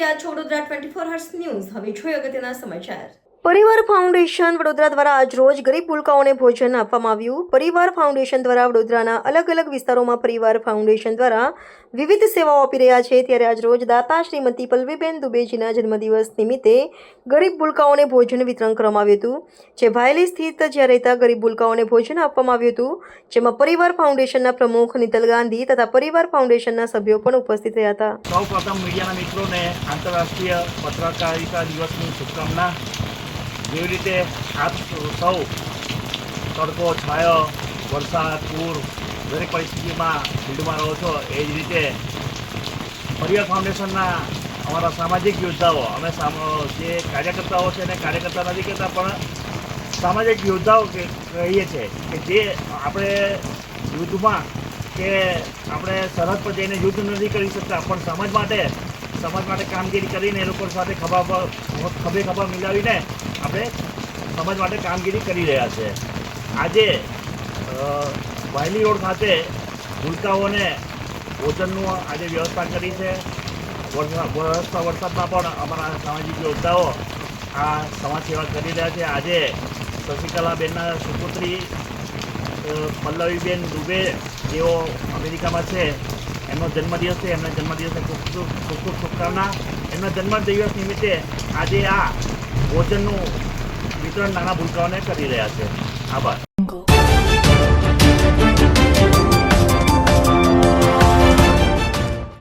રહ્યા છો Vadodara twenty four news હવે જોઈએ અગત્યના સમાચાર. પરિવાર ફાઉન્ડેશન વડોદરા દ્વારા આજરોજ ગરીબ ભૂલકાઓને ભોજન આપવામાં આવ્યું. પરિવાર ફાઉન્ડેશન દ્વારા વડોદરાના અલગ અલગ વિસ્તારોમાં પરિવાર ફાઉન્ડેશન દ્વારા વિવિધ સેવાઓ આપી રહ્યા છે. ત્યારે આજરોજ દાતા શ્રીમતી પલ્લવીબેન દુબેજીના જન્મદિવસ નિમિત્તે ગરીબ ભૂલકાઓને ભોજન વિતરણ કરવામાં આવ્યું હતું. જે ભાયલી સ્થિત જ્યાં રહેતા ગરીબ ભૂલકાઓને ભોજન આપવામાં આવ્યું હતું. જેમાં પરિવાર ફાઉન્ડેશનના પ્રમુખ નીતલ ગાંધી તથા પરિવાર ફાઉન્ડેશનના સભ્યો પણ ઉપસ્થિત રહ્યા હતા. સૌ મીડિયાના મિત્રોને આંતરરાષ્ટ્રીય પત્રકારિતા દિવસની શુભકામના. જેવી રીતે આપ સૌ તડકો છાયો, વરસાદ, પૂર, દરેક પરિસ્થિતિમાં ફિલ્ડમાં રહો છો. એ જ રીતે પરિવાર ફાઉન્ડેશનના અમારા સામાજિક યોદ્ધાઓ, અમે જે કાર્યકર્તાઓ છે એને કાર્યકર્તા નથી કહેતા પણ સામાજિક યોદ્ધાઓ કહીએ છીએ કે જે આપણે યુદ્ધમાં કે આપણે સરહદ પર જઈને યુદ્ધ નથી કરી શકતા, પણ સમાજ માટે સમાજ માટે કામગીરી કરીને એ લોકો સાથે ખભા ખભે ખભા મિલાવીને આપણે સમાજ માટે કામગીરી કરી રહ્યા છે. આજે વાયલી રોડ ખાતે ભૂલકાઓને ભોજનનું આજે વ્યવસ્થા કરી છે. વરસતા વરસાદમાં પણ અમારા સામાજિક યોદ્ધાઓ આ સમાજ સેવા કરી રહ્યા છે. આજે શશિકલાબેનના સુપુત્રી પલ્લવીબેન દુબે, જેઓ અમેરિકામાં છે એમનો જન્મદિવસ છે, એમના જન્મદિવસે ખૂબ ખૂબ ખૂબ ખૂબ શુભકામના. એમના જન્મદિવસ નિમિત્તે આજે આ ભોજનનું વિતરણ નાના ભૂલકાઓને કરી રહ્યા છે. આભાર.